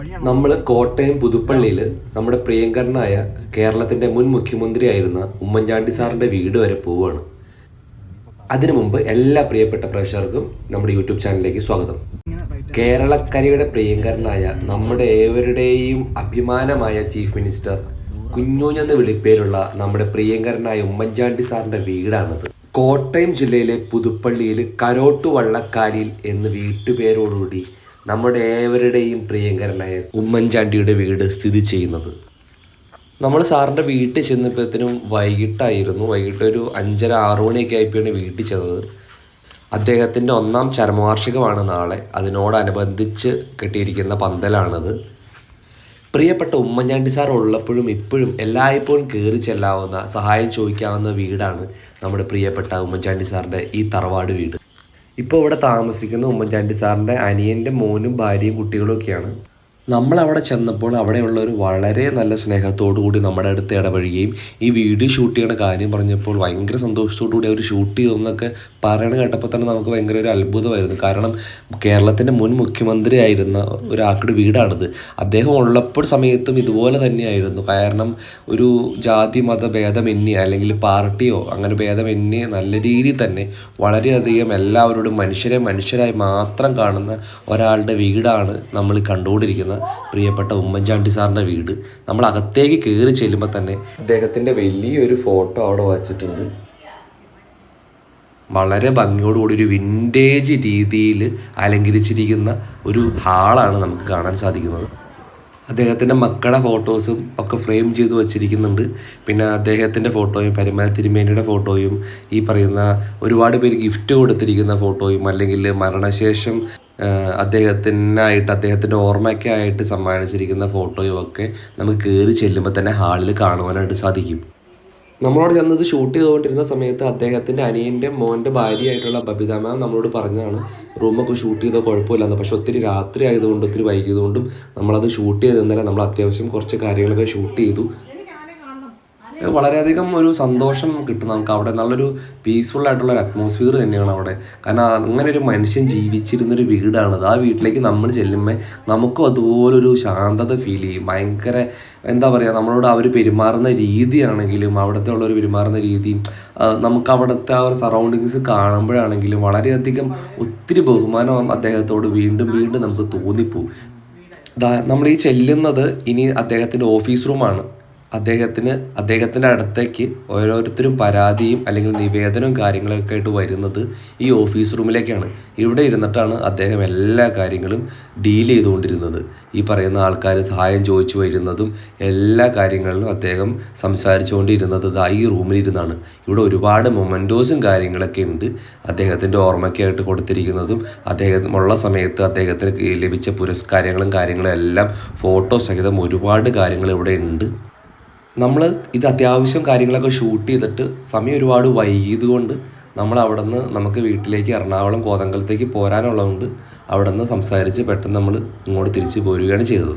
നമ്മൾ കോട്ടയം പുതുപ്പള്ളിയിൽ നമ്മുടെ പ്രിയങ്കരനായ കേരളത്തിന്റെ മുൻ മുഖ്യമന്ത്രിയായിരുന്ന ഉമ്മൻചാണ്ടി സാറിന്റെ വീട് വരെ പോവുകയാണ്. അതിനു മുമ്പ് എല്ലാ പ്രിയപ്പെട്ട പ്രേക്ഷകർക്കും നമ്മുടെ യൂട്യൂബ് ചാനലിലേക്ക് സ്വാഗതം. കേരളക്കരയുടെ പ്രിയങ്കരനായ നമ്മുടെ ഏവരുടെയും അഭിമാനമായ ചീഫ് മിനിസ്റ്റർ കുഞ്ഞൂഞ്ഞെന്ന് വിളിപ്പേരുള്ള നമ്മുടെ പ്രിയങ്കരനായ ഉമ്മൻചാണ്ടി സാറിന്റെ വീടാണത്. കോട്ടയം ജില്ലയിലെ പുതുപ്പള്ളിയിൽ കരോട്ടു വള്ളക്കാലിൽ എന്ന് വീട്ടുപേരോടുകൂടി നമ്മുടെ ഏവരുടെയും പ്രിയങ്കരനായ ഉമ്മൻചാണ്ടിയുടെ വീട് സ്ഥിതി ചെയ്യുന്നത്. നമ്മൾ സാറിന്റെ വീട്ടിൽ ചെന്നപ്പോഴത്തേനും വൈകിട്ടായിരുന്നു. വൈകിട്ട് ഒരു അഞ്ചര ആറു മണിയൊക്കെ ആയപ്പോഴാണ് വീട്ടിൽ ചെന്നത്. അദ്ദേഹത്തിന്റെ ഒന്നാം ചരമവാർഷികമാണ് നാളെ. അതിനോടനുബന്ധിച്ച് കെട്ടിയിരിക്കുന്ന പന്തലാണത്. പ്രിയപ്പെട്ട ഉമ്മൻചാണ്ടി സാർ ഉള്ളപ്പോഴും ഇപ്പോഴും എല്ലായ്പ്പോഴും കയറി ചെല്ലാവുന്ന സഹായം ചോദിക്കാവുന്ന വീടാണ് നമ്മുടെ പ്രിയപ്പെട്ട ഉമ്മൻചാണ്ടി സാറിന്റെ ഈ തറവാട് വീട്. ഇപ്പോൾ ഇവിടെ താമസിക്കുന്ന ഉമ്മൻചാണ്ടി സാറിന്റെ അനിയന്റെ മോനും ഭാര്യയും കുട്ടികളും ഒക്കെയാണ്. നമ്മളവിടെ ചെന്നപ്പോൾ അവിടെയുള്ളവർ വളരെ നല്ല സ്നേഹത്തോടു കൂടി നമ്മുടെ അടുത്ത് ഇടപഴകുകയും ഈ വീഡിയോ ഷൂട്ട് ചെയ്യണ കാര്യം പറഞ്ഞപ്പോൾ ഭയങ്കര സന്തോഷത്തോടു കൂടി അവർ ഷൂട്ട് ചെയ്തെന്നൊക്കെ പറയണ കേട്ടപ്പോൾ തന്നെ നമുക്ക് ഭയങ്കര ഒരു അത്ഭുതമായിരുന്നു. കാരണം കേരളത്തിന്റെ മുൻ മുഖ്യമന്ത്രി ആയിരുന്ന ഒരാളുടെ വീടാണിത്. അദ്ദേഹം ഉള്ളപ്പോൾ സമയത്തും ഇതുപോലെ തന്നെയായിരുന്നു. കാരണം ഒരു ജാതി മത ഭേദമെന്യേ അല്ലെങ്കിൽ പാർട്ടിയോ അങ്ങനെ ഭേദമെന്യേ നല്ല രീതിയിൽ തന്നെ വളരെയധികം എല്ലാവരോടും മനുഷ്യരെ മനുഷ്യരായി മാത്രം കാണുന്ന ഒരാളുടെ വീടാണ് നമ്മൾ കണ്ടുകൊണ്ടിരിക്കുന്നത്. പ്രിയപ്പെട്ട ഉമ്മൻചാണ്ടി സാറിന്റെ വീട്. നമ്മൾ അകത്തേക്ക് കയറി ചെല്ലുമ്പോൾ തന്നെ അദ്ദേഹത്തിന്റെ വലിയൊരു ഫോട്ടോ അവിടെ വച്ചിട്ടുണ്ട് വളരെ ഭംഗിയോടുകൂടി ഒരു വിന്റേജ് രീതിയിൽ അലങ്കരിച്ചിരിക്കുന്ന ഒരു ഹാളാണ് നമുക്ക് കാണാൻ സാധിക്കുന്നത്. അദ്ദേഹത്തിന്റെ മക്കളുടെ ഫോട്ടോസും ഒക്കെ ഫ്രെയിം ചെയ്ത് വച്ചിരിക്കുന്നുണ്ട്. പിന്നെ അദ്ദേഹത്തിന്റെ ഫോട്ടോയും പരിമല തിരുമേനിയുടെ ഫോട്ടോയും ഈ പറയുന്ന ഒരുപാട് പേര് ഗിഫ്റ്റ് കൊടുത്തിരിക്കുന്ന ഫോട്ടോയും അല്ലെങ്കിൽ മരണശേഷം അദ്ദേഹത്തിനായിട്ട് അദ്ദേഹത്തിന്റെ ഓർമ്മയൊക്കെ ആയിട്ട് സമ്മാനിച്ചിരിക്കുന്ന ഫോട്ടോയും ഒക്കെ നമുക്ക് കയറി ചെല്ലുമ്പോൾ തന്നെ ഹാളിൽ കാണുവാനായിട്ട് സാധിക്കും. നമ്മളോട് ചെന്നത് ഷൂട്ട് ചെയ്തുകൊണ്ടിരുന്ന സമയത്ത് അദ്ദേഹത്തിന്റെ അനിയന്റെ മോന്റെ ഭാര്യയായിട്ടുള്ള ബബിത മാം നമ്മളോട് പറഞ്ഞാണ് റൂമൊക്കെ ഷൂട്ട് ചെയ്താൽ കുഴപ്പമില്ലെന്ന്. പക്ഷെ ഒത്തിരി രാത്രി ആയതുകൊണ്ട് ഒത്തിരി വൈകിയതുകൊണ്ടും നമ്മളത് ഷൂട്ട് ചെയ്ത് നമ്മൾ അത്യാവശ്യം കുറച്ച് കാര്യങ്ങളൊക്കെ ഷൂട്ട് ചെയ്തു. വളരെയധികം ഒരു സന്തോഷം കിട്ടും നമുക്ക് അവിടെ. നല്ലൊരു പീസ്ഫുൾ ആയിട്ടുള്ള ഒരു അറ്റ്മോസ്ഫിയർ തന്നെയാണ് അവിടെ. കാരണം അങ്ങനെ ഒരു മനുഷ്യൻ ജീവിച്ചിരുന്നൊരു വീടാണത് ആ വീട്ടിലേക്ക് നമ്മൾ ചെല്ലുമ്പോൾ നമുക്കും അതുപോലൊരു ശാന്തത ഫീൽ ചെയ്യും. ഭയങ്കര എന്താ പറയുക നമ്മളോട് അവർ പെരുമാറുന്ന രീതിയാണെങ്കിലും അവിടുത്തെ ഉള്ളവർ പെരുമാറുന്ന രീതിയും ആ, നമുക്ക് അവിടുത്തെ ആ ഒരു സറൗണ്ടിങ്സ് കാണുമ്പോഴാണെങ്കിലും വളരെയധികം ഒത്തിരി ബഹുമാനം അദ്ദേഹത്തോട് വീണ്ടും വീണ്ടും നമുക്ക് തോന്നിപ്പോവും. നമ്മൾ ഈ ചെല്ലുന്നത് ഇനി അദ്ദേഹത്തിന്റെ ഓഫീസ് റൂമാണ് അദ്ദേഹത്തിന് അദ്ദേഹത്തിന്റെ അടുത്തേക്ക് ഓരോരുത്തരും പരാതിയും അല്ലെങ്കിൽ നിവേദനവും കാര്യങ്ങളൊക്കെ ആയിട്ട് വരുന്നത് ഈ ഓഫീസ് റൂമിലേക്കാണ്. ഇവിടെ ഇരുന്നിട്ടാണ് അദ്ദേഹം എല്ലാ കാര്യങ്ങളും ഡീൽ ചെയ്തുകൊണ്ടിരുന്നത്. ഈ പറയുന്ന ആൾക്കാർ സഹായം ചോദിച്ചു വരുന്നതും എല്ലാ കാര്യങ്ങളിലും അദ്ദേഹം സംസാരിച്ചുകൊണ്ടിരുന്നത് ദാ ഈ റൂമിലിരുന്നാണ്. ഇവിടെ ഒരുപാട് മൊമെന്റോസും കാര്യങ്ങളൊക്കെ ഉണ്ട്. അദ്ദേഹത്തിന്റെ ഓർമ്മയ്ക്കായിട്ട് കൊടുത്തിരിക്കുന്നതും അദ്ദേഹം ഉള്ള സമയത്ത് അദ്ദേഹത്തിന് ലഭിച്ച പുരസ്കാരങ്ങളും കാര്യങ്ങളും എല്ലാം ഫോട്ടോ സഹിതം ഒരുപാട് കാര്യങ്ങൾ ഇവിടെ ഉണ്ട്. നമ്മൾ ഇത് അത്യാവശ്യം കാര്യങ്ങളൊക്കെ ഷൂട്ട് ചെയ്തിട്ട് സമയം ഒരുപാട് വൈകിയത് കൊണ്ട് നമ്മൾ അവിടെ നിന്ന് നമുക്ക് വീട്ടിലേക്ക് എറണാകുളം കോതങ്കലത്തേക്ക് പോരാനുള്ളതുകൊണ്ട് അവിടെ നിന്ന് സംസാരിച്ച് പെട്ടെന്ന് നമ്മൾ ഇങ്ങോട്ട് തിരിച്ച് പോരുകയാണ് ചെയ്തത്.